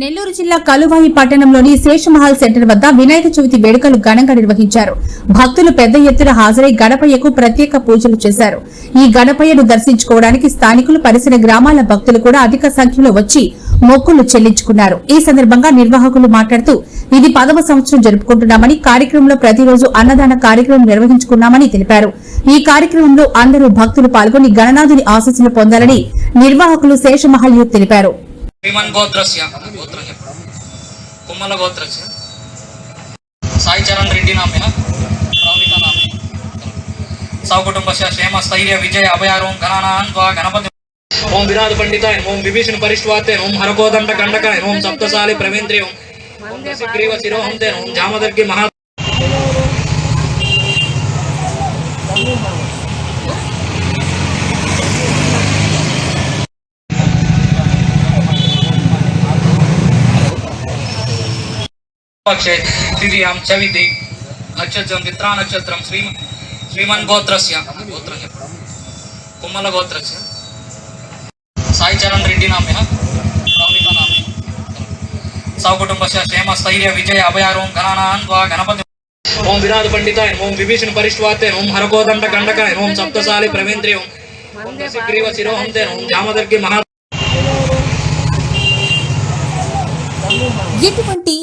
నెల్లూరు జిల్లా కలువాయి పట్టణంలోని శేషమహల్ సెంటర్ వద్ద వినాయక చవితి వేడుకలు ఘనంగా నిర్వహించారు. భక్తులు పెద్ద ఎత్తున హాజరై గణపయ్యకు ప్రత్యేక పూజలు చేశారు. ఈ గణపయ్యను దర్శించుకోవడానికి స్థానికులు పరిసర గ్రామాల భక్తులు కూడా అధిక సంఖ్యలో వచ్చి మొక్కులు చెల్లించుకున్నారు. ఈ సందర్భంగా నిర్వాహకులు మాట్లాడుతూ ఇది పదవ సంవత్సరం జరుపుకుంటున్నామని కార్యక్రమంలో ప్రతిరోజు అన్నదాన కార్యక్రమం నిర్వహించుకున్నామని తెలిపారు. ఈ కార్యక్రమంలో అందరూ భక్తులు పాల్గొని గణనాథుని ఆశీస్సులు పొందాలని నిర్వాహకులు శేషమహల్ తెలిపారు. శ్రీమన్ గోత్రస్య. గోత్ర కుమ్మల గోత్రస్య. సాయి చరణ్ రెడ్డి నామేన? ప్రౌణిత నామే. సౌకుటుంబస్య క్షేమ స్థైర్య విజయ అభయారం ఘనానాన్ ద్వా గణపతి. ఓం విరాధ పండితాయన్ ఓం విభీషణ పరిష్వాతేన్ ఓం హరకోదండ గండకాయన్ ఓం సప్తశాలి ప్రవీంద్రే ఓం సుగ్రీవ శిరోహంతేన్ ఓం జామదర్గి మహా పక్షే తిరియాం చవితి నక్షత్రం మిత్రా నక్షత్రం శ్రీ శ్రీమన్ గోత్రస్య గోత్రం కుమ్మల గోత్రస్య సాయి చరణ్ రెడ్డి నామిన రౌనిక నామిన సౌకుటుంబస్య క్షేమ స్థైర్య విజయ అభయారూం ఘనానాన్ వా గణపతి ఓం విరాజ్ పండితాయ ఓం విభీషణ పరిష్వాతే ఓం హరకోదండ గండకాయ ఓం సప్తశాలి ప్రవేంద్రి ఓం ఓం శిరోహంతే ఓం జామదర్గి మహా ఎటువంటి